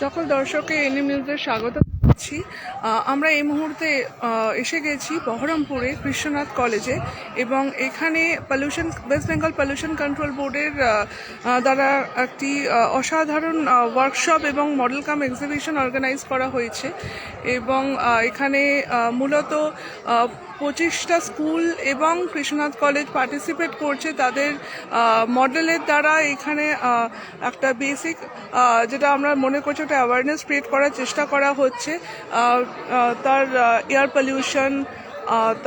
সকল দর্শককে এনএম নিউজে স্বাগত করছি আমরা এই মুহূর্তে এসে গেছি বহরমপুরে কৃষ্ণনাথ কলেজে এবং এখানে pollution West Bengal pollution control বোর্ডের দ্বারা একটি অসাধারণ ওয়ার্কশপ এবং মডেল কাম এক্সিবিশন অর্গানাইজ করা হয়েছে এবং এখানে মূলত পঁচিশটা স্কুল এবং কৃষ্ণনাথ কলেজ পার্টিসিপেট করছে তাদের মডেলের দ্বারা এখানে একটা বেসিক যেটা আমরা মনে করছি একটা অ্যাওয়ারনেস ক্রিয়েট করার চেষ্টা করা হচ্ছে। তার এয়ার পলিউশন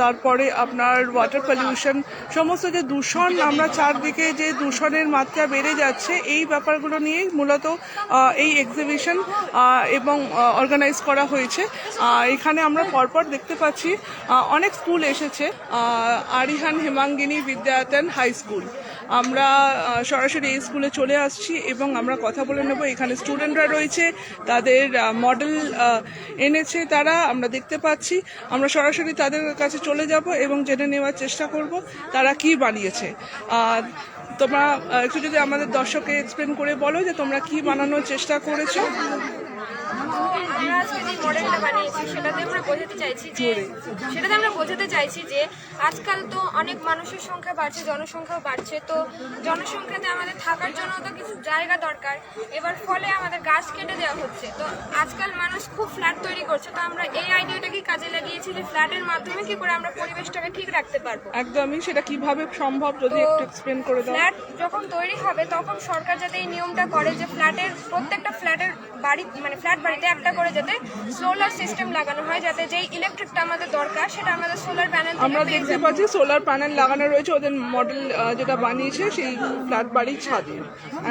তারপরে আপনার ওয়াটার পলিউশন সমস্ত যে দূষণ, আমরা চারদিকে যে দূষণের মাত্রা বেড়ে যাচ্ছে, এই ব্যাপারগুলো নিয়েই মূলত এই এক্সিবিশন এবং অর্গানাইজ করা হয়েছে। এখানে আমরা পরপর দেখতে পাচ্ছি অনেক স্কুল এসেছে আরিহান হেমাঙ্গিনী বিদ্যায়তন হাই স্কুল আমরা সরাসরি এই স্কুলে চলে আসছি এবং আমরা কথা বলে নেব। এখানে স্টুডেন্টরা রয়েছে, তাদের মডেল এনেছে তারা, আমরা দেখতে পাচ্ছি। আমরা সরাসরি তাদের কাছে চলে যাব এবং জেনে নেওয়ার চেষ্টা করব তারা কি বানিয়েছে। আর তোমরা একটু যদি আমাদের দর্শককে এক্সপ্লেন করে বলো যে তোমরা কি বানানোর চেষ্টা করেছ? আমরা যে মডেলটা বানিয়েছি সেটাতে আমরা বোঝাতে চাইছি যে সেটাতে আমরা বোঝাতে চাইছি যে আজকাল তো অনেক মানুষের সংখ্যা বাড়ছে জনসংখ্যাও বাড়ছে। তো জনসংখ্যাতে আমাদের থাকার জন্য তো কিছু জায়গা দরকার। এবার ফলে আমাদের গাছ কেটে দেওয়া হচ্ছে। তো আজকাল মানুষ খুব ফ্ল্যাট তৈরি করছে। তো আমরা এই আইডিয়াটাকে কাজে লাগিয়েছি যে ফ্ল্যাটের মাধ্যমে কি করে আমরা পরিবেশটাকে ঠিক রাখতে পারব? একদমই সেটা কীভাবে সম্ভব যদি একটু এক্সপ্লেন করে দাও। ফ্ল্যাট যখন তৈরি হবে তখন সরকার যাতে এই নিয়মটা করে যে ফ্ল্যাটের প্রত্যেকটা ফ্ল্যাটের বাড়ি মানে ফ্ল্যাট বাড়িতে একটা করে যাতে সোলার সিস্টেম লাগানো হয় যাতে যেই ইলেকট্রিকটা আমাদের দরকার সেটা আমাদের সোলার প্যানেল আমরা দেখতে। পাচ্ছি সোলার প্যানেল লাগানো রয়েছে ওদের মডেল যেটা বানিয়েছে সেই ফ্ল্যাট বাড়ির ছাদে।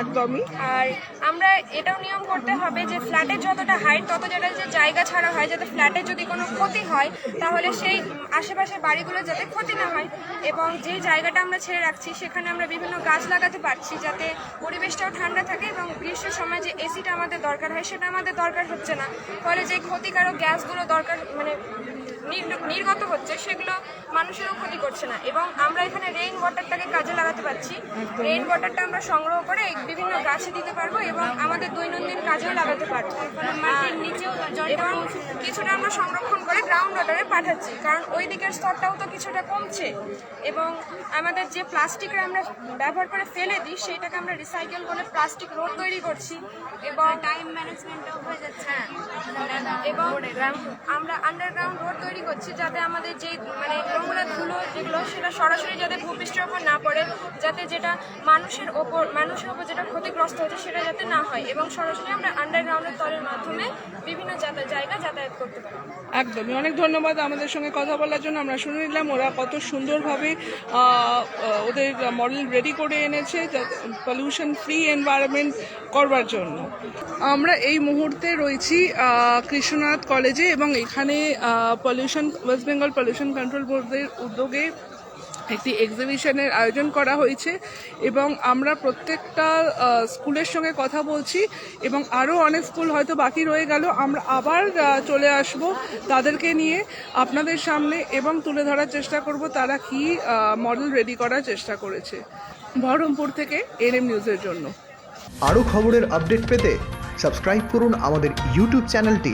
একদমই। আর আমরা এটাও নিয়ম করতে হবে যে ফ্ল্যাটের যতটা হাইট তত যেটা যে জায়গা ছাড়া হয় যাতে ফ্ল্যাটের যদি কোনো ক্ষতি হয় তাহলে সেই আশেপাশের বাড়িগুলো যাতে ক্ষতি না হয়। এবং যে জায়গাটা আমরা ছেড়ে রাখছি সেখানে আমরা বিভিন্ন গাছ লাগাতে পারছি, যাতে পরিবেশটাও ঠান্ডা থাকে এবং গ্রীষ্মের সময় যে এসিটা আমাদের দরকার হয়, সেটা আমাদের দরকার হচ্ছে না। ফলে যে ক্ষতিকারক গ্যাসগুলো দরকার মানে নির্গত হচ্ছে সেগুলো মানুষেরও ক্ষতি করছে না। এবং আমরা এখানে রেইন ওয়াটারটাকে কাজে লাগাতে পারছি। রেইন ওয়াটারটা আমরা সংগ্রহ করে বিভিন্ন গাছে দিতে পারব এবং আমাদের দৈনন্দিন কাজেও লাগাতে পারব। মাটির নিচেও এবং কিছুটা আমরা সংরক্ষণ করে গ্রাউন্ড ওয়াটারে পাঠাচ্ছি। কারণ ওই দিকের স্তরটাও তো কিছুটা কমছে। এবং আমাদের যে প্লাস্টিকটা আমরা ব্যবহার করে ফেলে দিই সেইটাকে আমরা রিসাইকেল করে প্লাস্টিক রোড তৈরি করছি। এবং টাইম ম্যানেজমেন্টও হয়ে যাচ্ছে। এবং আমরা আন্ডারগ্রাউন্ড রোড তৈরি করছি যাতে আমাদের যে মানে নোংরা ধুলো যেগুলো, সেটা সরাসরি যাতে ভূপৃষ্ঠের ওপর না পড়ে, যাতে যেটা মানুষের ওপর মানুষের ওপর যেটা ক্ষতিগ্রস্ত হচ্ছে সেটা যাতে না হয় এবং সরাসরি আমরা আন্ডারগ্রাউন্ডের তলের মাধ্যমে বিভিন্ন জায়গা যাতায়াত করতে পারি। একদমই। অনেক ধন্যবাদ আমাদের সঙ্গে কথা বলার জন্য। আমরা শুনে নিলাম, ওরা কত সুন্দরভাবে ওদের মডেল রেডি করে এনেছে পলিউশন ফ্রি এনভায়রনমেন্ট করবার জন্য। আমরা এই মুহূর্তে রয়েছি কৃষ্ণনাথ কলেজে এবং এখানে ওয়েস্ট বেঙ্গল পলিউশন কন্ট্রোল বোর্ডের উদ্যোগে একটি এক্সিবিশনের আয়োজন করা হয়েছে এবং আমরা প্রত্যেকটা স্কুলের সঙ্গে কথা বলছি এবং আরও অনেক স্কুল হয়তো বাকি রয়ে গেল। আমরা আবার চলে আসব তাদেরকে নিয়ে আপনাদের সামনে এবং তুলে ধরার চেষ্টা করব তারা কি মডেল রেডি করার চেষ্টা করেছে। বহরমপুর থেকে এনএম নিউজের জন্য। আরও খবরের আপডেট পেতে সাবস্ক্রাইব করুন আমাদের ইউটিউব চ্যানেলটি